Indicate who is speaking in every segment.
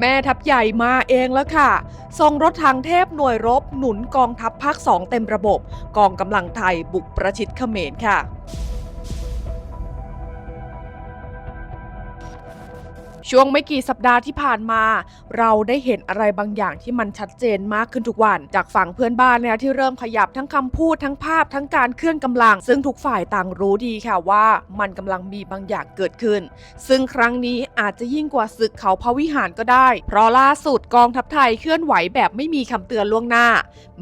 Speaker 1: แม่ทัพใหญ่มาเองแล้วค่ะส่งรถถังเทพหน่วยรบหนุนกองทัพภาคสองเต็มระบบ กองกำลังไทยบุกประชิดเขมรค่ะ ช่วงไม่กี่สัปดาห์ที่ผ่านมา เราได้เห็นอะไรบางอย่างที่มันชัดเจนมากขึ้นทุกวัน จากฝั่งเพื่อนบ้านเนี่ยที่เริ่มขยับทั้งคำพูดทั้งภาพทั้งการเคลื่อนกำลัง ซึ่งทุกฝ่ายต่างรู้ดีค่ะว่ามันกำลังมีบางอย่างเกิดขึ้น ซึ่งครั้งนี้อาจจะยิ่งกว่าศึกเขาพระวิหารก็ได้ เพราะล่าสุดกองทัพไทยเคลื่อนไหวแบบไม่มีคำเตือนล่วงหน้า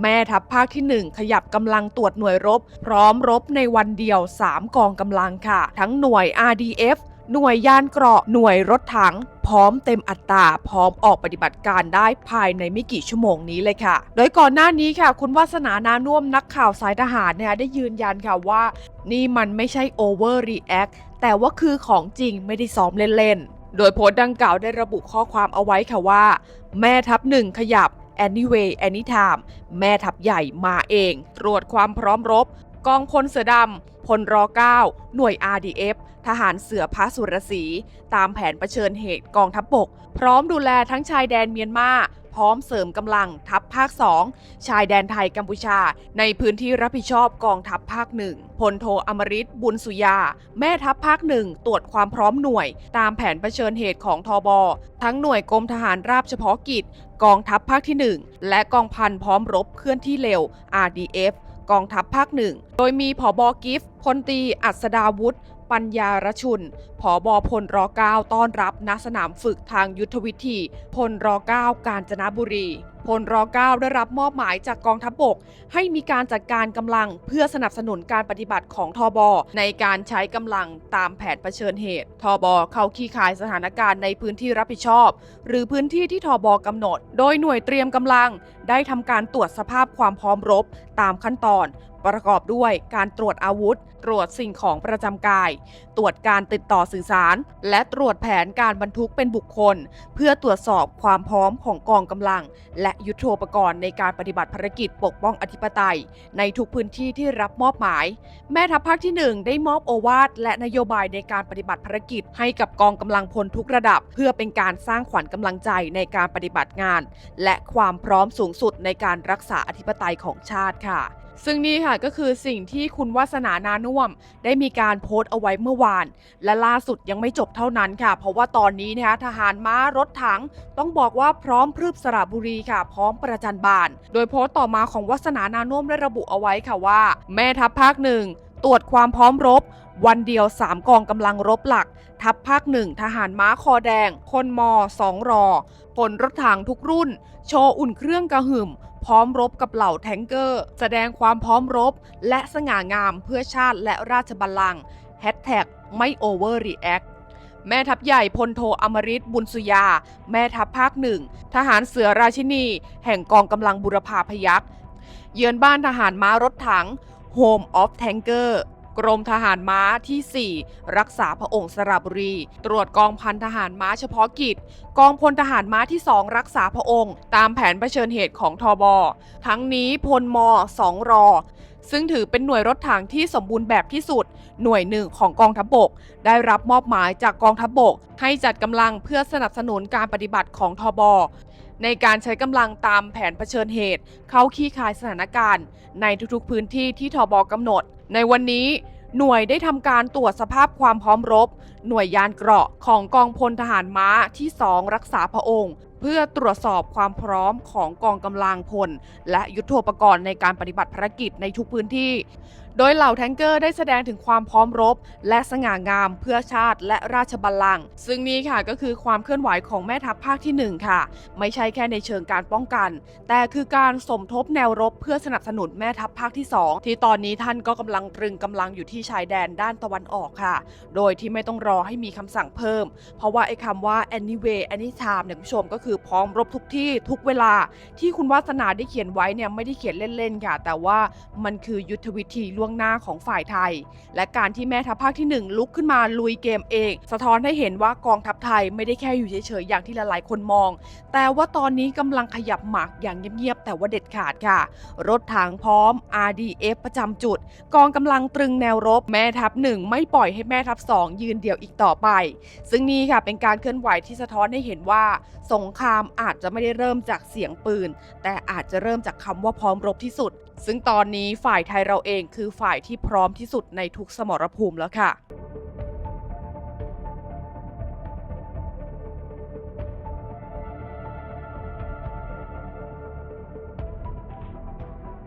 Speaker 1: แม่ทัพภาคที่ 1 ขยับกำลังตรวจหน่วยรบ พร้อมรบในวันเดียว 3 กองกำลังค่ะ ทั้งหน่วย RDF หน่วยยานเกราะหน่วยรถถัง พร้อมเต็มอัตราพร้อมออกปฏิบัติการได้ภายในไม่กี่ชั่วโมงนี้เลยค่ะ โดยก่อนหน้านี้ค่ะ คุณวาสนานานุ่มนักข่าวสายทหารเนี่ยได้ยืนยันค่ะว่า นี่มันไม่ใช่ over react แต่ว่าคือของจริงไม่ได้ซ้อมเล่นๆ โดยโพสต์ดังกล่าวได้ระบุข้อความเอาไว้ค่ะว่า แม่ทัพหนึ่งขยับ anyway anytime แม่ทัพใหญ่มาเอง ตรวจความพร้อมรบ กองพลเสือดำ พลร9หน่วย RDF ทหารเสือพระสุรศีตามแผนเผชิญเหตุกองทัพบก พร้อมดูแลทั้งชายแดนเมียนมา พร้อมเสริมกำลังทัพภาค 2 ชายแดนไทยกัมพูชา ในพื้นที่รับผิดชอบกองทัพภาคหนึ่งพลโทอมริตบุญสุยา แม่ทัพภาคหนึ่งตรวจความพร้อมหน่วย ตามแผนเผชิญเหตุของทบทั้งหน่วยกรมทหารราบเฉพาะกิจ กองทัพภาคที่ 1 และกองพันพร้อมรบเคลื่อนที่เร็ว RDF กองทัพภาคหนึ่ง โดยมีผอบอกิฟต์พลตีอัศดาวุฒิ ปัญญารชุนผอบอพลร9ต้อนรับณสนามฝึกทางยุทธวิธี พลร9กาญจนบุรีพลร9ได้รับมอบหมายจากกองทัพบก ให้มีการจัดการกำลังเพื่อสนับสนุนการปฏิบัติของทบในการใช้กำลังตามแผนเผชิญเหตุทบเข้าขี้คายสถานการณ์ในพื้นที่รับผิดชอบ หรือพื้นที่ที่ทบกำหนด โดยหน่วยเตรียมกำลัง ได้ทำการตรวจสภาพความพร้อมรบตามขั้นตอน ประกอบด้วยการตรวจอาวุธ ตรวจสิ่งของประจำกาย ตรวจการติดต่อสื่อสาร และตรวจแผนการบรรทุกเป็นบุคคล เพื่อตรวจสอบความพร้อมของกองกำลัง และยุทโธปกรณ์ในการปฏิบัติภารกิจปกป้องอธิปไตย ในทุกพื้นที่ที่รับมอบหมาย แม่ทัพภาคที่ 1 ได้มอบโอวาทและนโยบายในการปฏิบัติภารกิจ ให้กับกองกำลังพลทุกระดับ เพื่อเป็นการสร้างขวัญกำลังใจในการปฏิบัติงาน และความพร้อมสูงสุดในการรักษาอธิปไตยของชาติค่ะ ซึ่งนี่ค่ะก็คือสิ่งที่คุณวาสนานานุ่วม ได้มีการโพสต์เอาไว้เมื่อวาน และล่าสุดยังไม่จบเท่านั้นค่ะ เพราะว่าตอนนี้นะคะทหารม้ารถถัง ต้องบอกว่าพร้อมพรืบสระบุรีค่ะ พร้อมประจันบาน โดยโพสต์ต่อมาของวัสนานานุ่วมได้ระบุเอาไว้ค่ะว่า แม่ทัพภาคหนึ่ง ตรวจความพร้อมรบ วันเดียว 3 กองกำลังรบหลัก ทัพภาคหนึ่งทหารม้าคอแดง คนม2รอพลรถถังทุกรุ่น โชว์อุ่นเครื่องกระหึ่ม พร้อมรบกับเหล่าแทงเกอร์ แสดงความพร้อมรบ และสง่างามเพื่อชาติและราชบัลลังก์แฮชแท็กไม่โอเวอร์รีแอคแม่ทัพใหญ่พลโทอมริตบุญสุยา แม่ทัพภาคหนึ่ง ทหารเสือราชินี แห่งกองกำลังบุรพาพยัคฆ์เยือนบ้านทหารม้ารถถัง Home of Tanker กรมทหารม้าที่ 4 รักษาพระองค์สระบุรี ตรวจกองพันทหารม้าเฉพาะกิจ กองพลทหารม้าที่ 2 รักษาพระองค์ ตามแผนเผชิญเหตุของทบทั้งนี้พลม2รอซึ่งถือเป็นหน่วยรถถังที่สมบูรณ์แบบที่สุด หน่วยหนึ่งของกองทัพบกได้รับมอบหมายจากกองทัพบก ให้จัดกำลังเพื่อสนับสนุนการปฏิบัติของทบ ในการใช้กำลังตามแผนเผชิญเหตุ เข้าขี้คายสถานการณ์ ในทุกๆพื้นที่ที่ทบกำหนด ในวันนี้หน่วยได้ทำการตรวจสภาพความพร้อมรบ หน่วยยานเกราะของกองพลทหารม้าที่ 2 รักษาพระองค์ เพื่อตรวจสอบความพร้อมของกองกำลังพล และยุทโธปกรณ์ในการปฏิบัติภารกิจในทุกพื้นที่ โดยเหล่าแทงเกอร์ได้แสดงถึงความพร้อมรบ และสง่างามเพื่อชาติและราชบัลลังก์ซึ่งนี่ค่ะก็คือความเคลื่อนไหวของแม่ทัพภาคที่ 1 ค่ะ ไม่ใช่แค่ในเชิงการป้องกัน แต่คือการสมทบแนวรบเพื่อสนับสนุนแม่ทัพภาคที่ 2 ที่ตอนนี้ท่านก็กำลังตรึงกำลังอยู่ที่ชายแดนด้านตะวันออกค่ะ โดยที่ไม่ต้องรอให้มีคำสั่งเพิ่ม เพราะว่าไอ้คำว่า anyway anytime เนี่ยคุณผู้ชมก็คือือพร้อมรบทุกที่ทุกเวลาที่คุณวาสนาได้เขียนไว้เนี่ยไม่ได้เขียนเล่นๆค่ะ แต่ว่ามันคือยุทธวิธีล่วงหน้าของฝ่ายไทย และการที่แม่ทัพภาคที่ 1 ลุกขึ้นมาลุยเกมเอง สะท้อนให้เห็นว่ากองทัพไทยไม่ได้แค่อยู่เฉยๆอย่างที่หลายๆคนมอง แต่ว่าตอนนี้กำลังขยับหมากอย่างเงียบๆแต่ว่าเด็ดขาดค่ะ รถถังพร้อม RDF ประจำจุด กองกำลังตรึงแนวรบแม่ทัพหนึ่งไม่ปล่อยให้แม่ทัพสองยืนเดี่ยวอีกต่อไป ซึ่งนี่ค่ะเป็นการเคลื่อนไหวที่สะท้อนให้เห็นว่าสงครามอาจจะไม่ได้เริ่มจากเสียงปืน แต่อาจจะเริ่มจากคำว่าพร้อมรบที่สุด ซึ่งตอนนี้ฝ่ายไทยเราเองคือฝ่ายที่พร้อมที่สุดในทุกสมรภูมิแล้วค่ะ